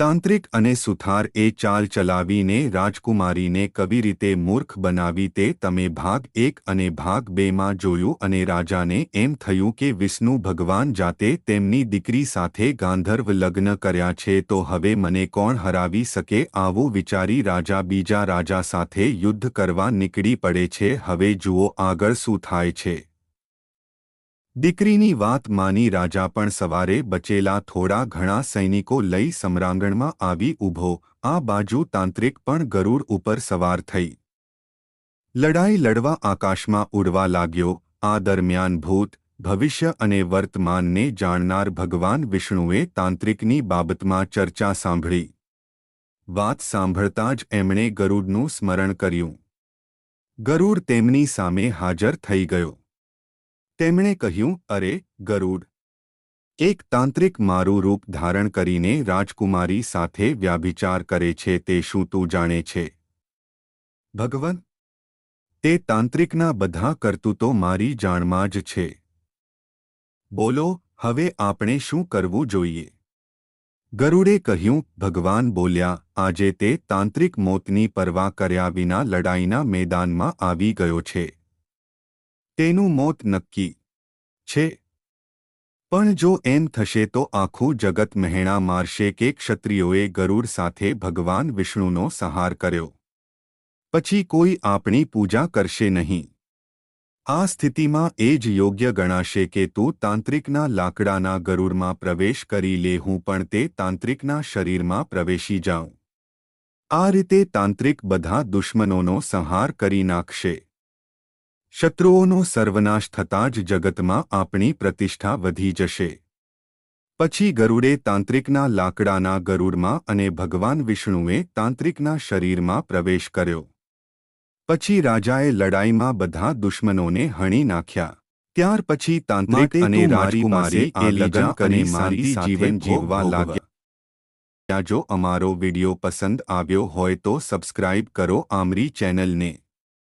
તાંત્રિક અને સુથાર એ ચાલ ચલાવીને રાજકુમારીને કવી રીતે મૂર્ખ બનાવી તે તમે ભાગ એક અને ભાગ બેમાં જોયું અને રાજાને એમ થયું કે વિષ્ણુ ભગવાન જાતે તેમની દીકરી સાથે ગાંધર્વ લગ્ન કર્યા છે તો હવે મને કોણ હરાવી શકે આવું વિચારી રાજા બીજા રાજા સાથે યુદ્ધ કરવા નીકળી પડે છે. હવે જુઓ આગળ શું થાય છે. દીકરીની વાત માની રાજા પણ સવારે બચેલા થોડા ઘણા સૈનિકો લઈ સમ્રાંગણમાં આવી ઊભો. આ બાજુ તાંત્રિક પણ ગરુડ ઉપર સવાર થઈ. લડાઈ લડવા આકાશમાં ઉડવા લાગ્યો. આ દરમિયાન ભૂત, ભવિષ્ય અને વર્તમાનને જાણનાર ભગવાન વિષ્ણુએ તાંત્રિકની બાબતમાં ચર્ચા સાંભળી. વાત સાંભળતા જ એમણે ગરુડનું સ્મરણ કર્યું. ગરુડ તેમની સામે હાજર થઈ ગયો. તેમણે કહ્યું, અરે, ગરુડ. એક તાંત્રિક મારું રૂપ ધારણ કરીને રાજકુમારી સાથે વ્યાભિચાર કરે છે તે શું તું જાણે છે? ભગવન, તે તાંત્રિકના બધા કરતૂતો મારી જાણમાં જ છે. બોલો, હવે આપણે શું કરવું જોઈએ? ગરુડે કહ્યું, ભગવાન બોલ્યા, આજે તે તાંત્રિક મોતની પરવા કર્યા વિના લડાઈના મેદાનમાં આવી ગયો છે. તેનું મોત નક્કી છે. પણ જો એમ થશે તો આખું જગત મહેણા મારશે કે ક્ષત્રિયોએ ગરુડ સાથે ભગવાન વિષ્ણુનો સહાર કર્યો. પછી કોઈ આપણી પૂજા કરશે નહીં. આ સ્થિતિમાં એ જ યોગ્ય ગણાશે કે તું તાંત્રિકના લાકડાના ગરુડમાં પ્રવેશ કરી લે હું પણ તે તાંત્રિકના શરીરમાં પ્રવેશી જાઉં. આ રીતે તાંત્રિક બધા દુશ્મનોનો સંહાર કરી નાખશે. શત્રુઓનો સર્વનાશ થતાં જ જગતમાં આપણી પ્રતિષ્ઠા વધી જશે. પછી ગરુડે તાંત્રિકના લાકડાના ગરુડમાં અને ભગવાન વિષ્ણુએ તાંત્રિકના શરીરમાં પ્રવેશ કર્યો. પછી રાજાએ લડાઈમાં બધા દુશ્મનોને હણી નાખ્યા. ત્યાર પછી તાંત્રિક અને રાજકુમારી એ લગ્ન કરી મારી જીવન જીવવા લાગ્યા. જો અમારો વિડિયો પસંદ આવ્યો હોય તો સબસ્ક્રાઇબ કરો આમરી ચેનલને.